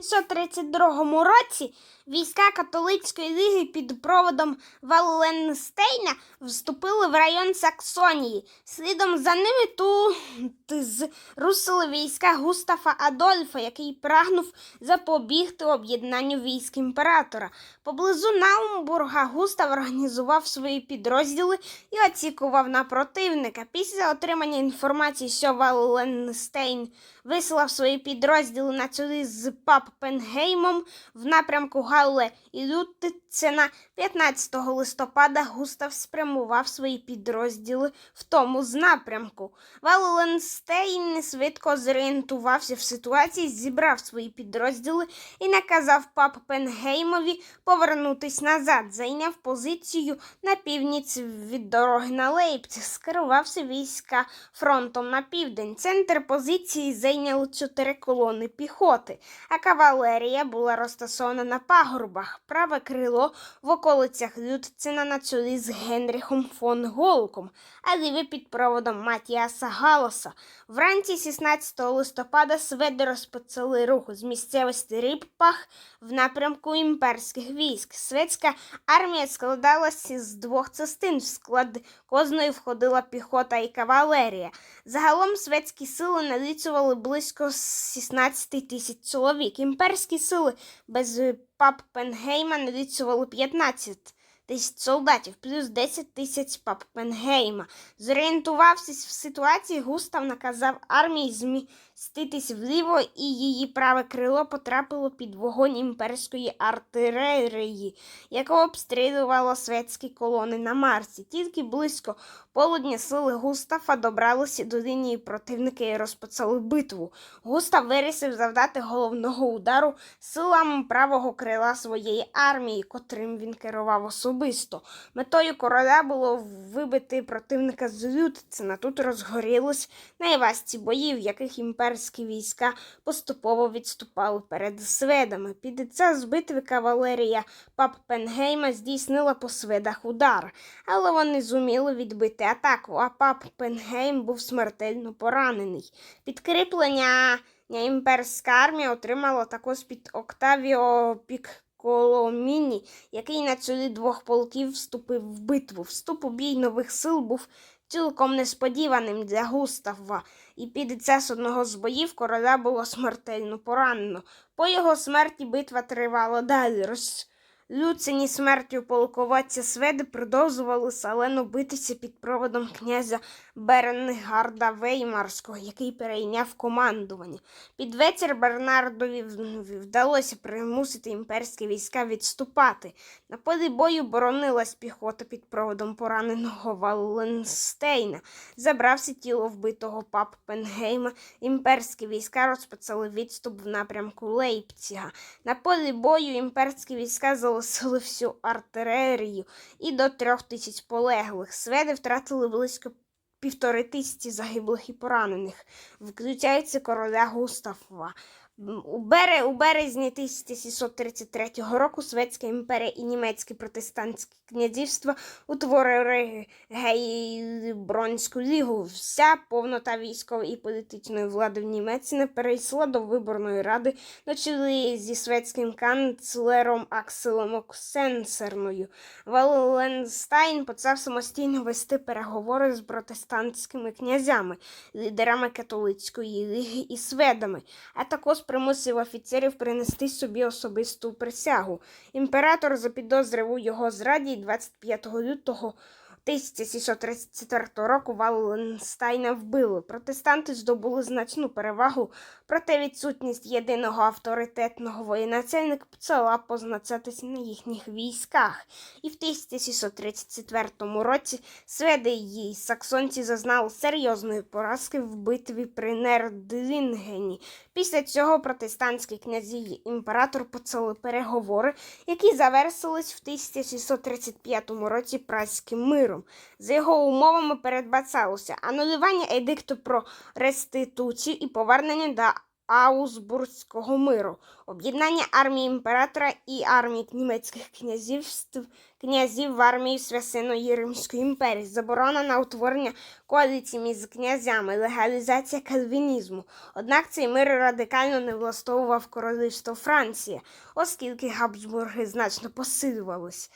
1932 році війська католицької ліги під проводом Валленстейна вступили в район Саксонії. Слідом за ними тут зрусили війська Густафа Адольфа, який прагнув запобігти об'єднанню військ імператора. Поблизу Наумбурга Густав організував свої підрозділи і оцікував на противника. Після отримання інформації, що Валленстейн вислав свої підрозділи на чолі з Паппенгеймом в напрямку Галле і Лютицена 15 листопада Густав спрямував свої підрозділи в тому з напрямку. Валленстейн швидко зорієнтувався в ситуації, зібрав свої підрозділи і наказав Паппенгеймові повернутись назад, зайняв позицію на північ від дороги на Лейпциг, скерувався війська фронтом на південь. Центр позиції зайняли чотири колони піхоти, а кавалерія була розташована на пагорбах. Праве крило в околицях Лютцина на чолі з Генріхом фон Голком, а ліве під проводом Матіаса Галоса. Вранці 16 листопада сведи розпочали рух з місцевості Ріппах в напрямку імперських військ. Шведська армія складалася з двох частин, в склад кожної входила піхота і кавалерія. Загалом шведські сили налічували близько 16 тисяч чоловік. Імперські сили без Паппенгейма наліцювали 15 тисяч солдатів, плюс 10 тисяч Паппенгейма. Зорієнтувавшись в ситуації, Густав наказав армії зміститись вліво, і її праве крило потрапило під вогонь імперської артилерії, яка обстрілювала шведські колони на Марсі. Тільки близько полудня сили Густафа добралися до лінії противника і розпочали битву. Густав вирішив завдати головного удару силам правого крила своєї армії, котрим він керував особисто. Метою короля було вибити противника з Лютцина. Тут розгорілись найважчі бої, в яких імперські війська поступово відступали перед сведами. Під час битви кавалерія Паппенгейма здійснила по сведах удар, але вони зуміли відбити атаку, а Паппенгейм був смертельно поранений. Підкріплення імперська армія отримала також під Октавіо Пік. Коломіні, який на чолі двох полків вступив в битву. Вступ у бій нових сил був цілком несподіваним для Густава, і під час одного з боїв короля було смертельно поранено. По його смерті битва тривала далі. Розлюцені смертю полководця Сведи продовжували салено битися під проводом князя Беренгарда Веймарського, який перейняв командування. Під вечір Бернардові вдалося примусити імперські війська відступати. На полі бою боронилась піхота під проводом пораненого Валленстейна. Забрався тіло вбитого Паппенгейма. Імперські війська розпочали відступ в напрямку Лейпціга. На полі бою імперські війська залишили всю артилерію і до трьох тисяч полеглих. Сведи втратили близько півтори тисячі загиблих і поранених, включаючи короля Густава. У, бере, у березні 1733 року Шведська імперія і німецьке протестантське князівство утворили Гейбронську лігу. Вся повнота військової і політичної влади в Німеччині перейшла до виборної ради на зі шведським канцлером Акселем Оксенсерною. Валенстайн почав самостійно вести переговори з протестантськими князями, лідерами католицької ліги і сведами, а також примусив офіцерів принести собі особисту присягу. Імператор запідозрив у його зраді 25 лютого 1734 року Валенстайна вбили. Протестанти здобули значну перевагу, проте відсутність єдиного авторитетного воєначальника почала позначатися на їхніх військах. І в 1634 році сведи і саксонці зазнали серйозної поразки в битві при Нердлінгені. Після цього протестантські князі і імператор почали переговори, які завершились в 1635 році праським миром. За його умовами передбачалося анулювання едикту про реституцію і повернення до Аусбурзького миру, об'єднання армії імператора і армії німецьких князівств князів в армію Свясиної Римської імперії, заборона на утворення коаліції між князями, легалізація кальвінізму. Однак цей мир радикально не влаштовував королівство Франції, оскільки Габсбурги значно посилювались.